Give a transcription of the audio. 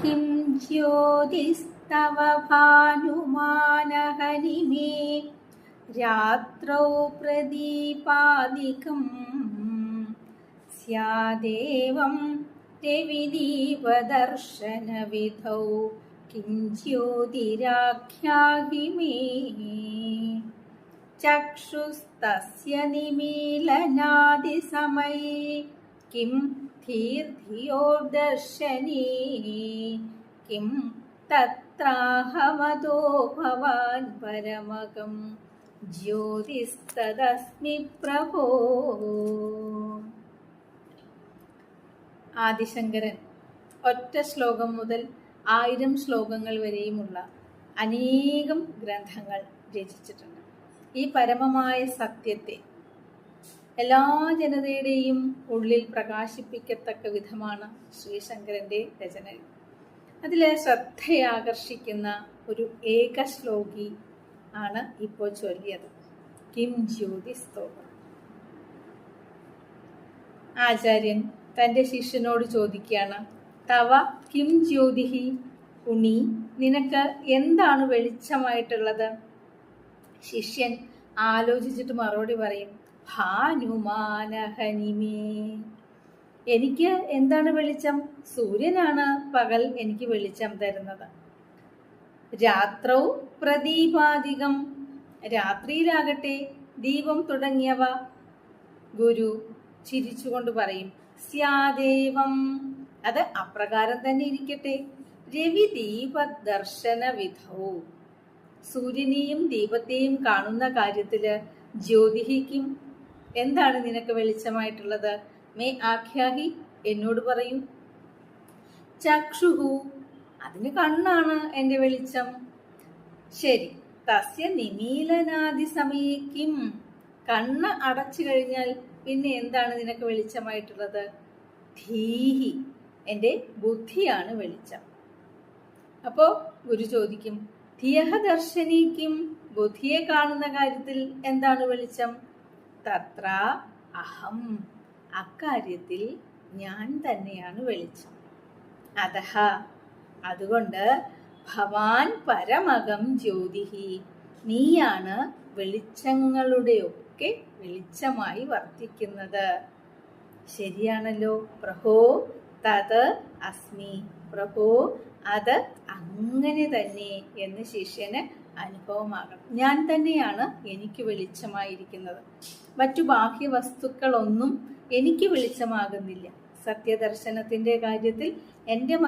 किं ज्योतिस्तव भानुमानहनिमे रात्रौ प्रदीपादिकं स्यादेवं रविदीपदर्शनविधौ किं ज्योतिराख्याहि मे चक्षुस्तस्य निमीलनादिसमये किं धीर्धियोर्दर्शने किं तत्राहमतो भवान् परमगं ज्योतिस्तदस्मि प्रभो ആദിശങ്കരൻ ഒറ്റ ശ്ലോകം മുതൽ ആയിരം ശ്ലോകങ്ങൾ വരെയുമുള്ള അനേകം ഗ്രന്ഥങ്ങൾ രചിച്ചിട്ടുണ്ട് ഈ പരമമായ സത്യത്തെ എല്ലാ ജനതയുടെയും ഉള്ളിൽ പ്രകാശിപ്പിക്കത്തക്ക വിധമാണ് ശ്രീശങ്കരന്റെ രചനകൾ. അതിൽ ശ്രദ്ധയാകർഷിക്കുന്ന ഒരു ഏക ശ്ലോകി ആണ് ഇപ്പോൾ ചൊല്ലിയത്. കിം ജ്യോതി ആചാര്യൻ തന്റെ ശിഷ്യനോട് ചോദിക്കുകയാണ് തവ കിം ജ്യോതിഹി? ഉണി നിനക്ക് എന്താണ് വെളിച്ചമായിട്ടുള്ളത്? ശിഷ്യൻ ആലോചിച്ചിട്ട് മറുപടി പറയും ഭാനുമാനഹനിമേ എനിക്ക് എന്താണ് വെളിച്ചം? സൂര്യനാണ് പകൽ എനിക്ക് വെളിച്ചം തരുന്നത്. രാത്രൗ പ്രദീപാധികം. രാത്രിയിലാകട്ടെ ദീപം തുടങ്ങിയവ ഗുരു ചിരിച്ചുകൊണ്ട് പറയും. സ്യാദേവം. അത് അപ്രകാരം തന്നെ ഇരിക്കട്ടെ. രവി ദീപ ദർശന വിധവും. സൂര്യനെയും ദീപത്തെയും കാണുന്ന കാര്യത്തിൽ ജ്യോതിഹിക്കും എന്താണ് നിനക്ക് വെളിച്ചമായിട്ടുള്ളത്? മേ ആഖ്യാഹി എന്നോട് പറയൂ. ചക്ഷുഹു അതിന് കണ്ണാണ് എന്റെ വെളിച്ചം. ശരി തസ്യ നിമീലനാദി സമയക്കും. കണ്ണ് അടച്ചു കഴിഞ്ഞാൽ പിന്നെ എന്താണ് നിനക്ക് വെളിച്ചമായിട്ടുള്ളത്? ധീഹി എന്റെ ബുദ്ധിയാണ് വെളിച്ചം. അപ്പോ ഗുരു ചോദിക്കും ധിയഹ ദർശനിക്കും ബുദ്ധിയെ കാണുന്ന കാര്യത്തിൽ എന്താണ് വെളിച്ചം? തത്ര അഹം. അക്കാര്യത്തിൽ ഞാൻ തന്നെയാണ് വെളിച്ചം. അതഹ. അതുകൊണ്ട് ഭവാൻ പരമകം ജ്യോതിഹി നീയാണ് വെളിച്ചങ്ങളുടെയൊക്കെ വെളിച്ചമായി വർത്തിക്കുന്നത്. ശരിയാണല്ലോ പ്രഹോ തത് അസ്മി. പ്രഭോ അത് അങ്ങനെ തന്നെ എന്ന് ശിഷ്യന് അനുഭവമാകണം ഞാൻ തന്നെയാണ് എനിക്ക് വെളിച്ചമായിരിക്കുന്നത്. മറ്റു ബാഹ്യ വസ്തുക്കളൊന്നും എനിക്ക് വെളിച്ചമാകുന്നില്ല. സത്യദർശനത്തിന്റെ കാര്യത്തിൽ എന്റെ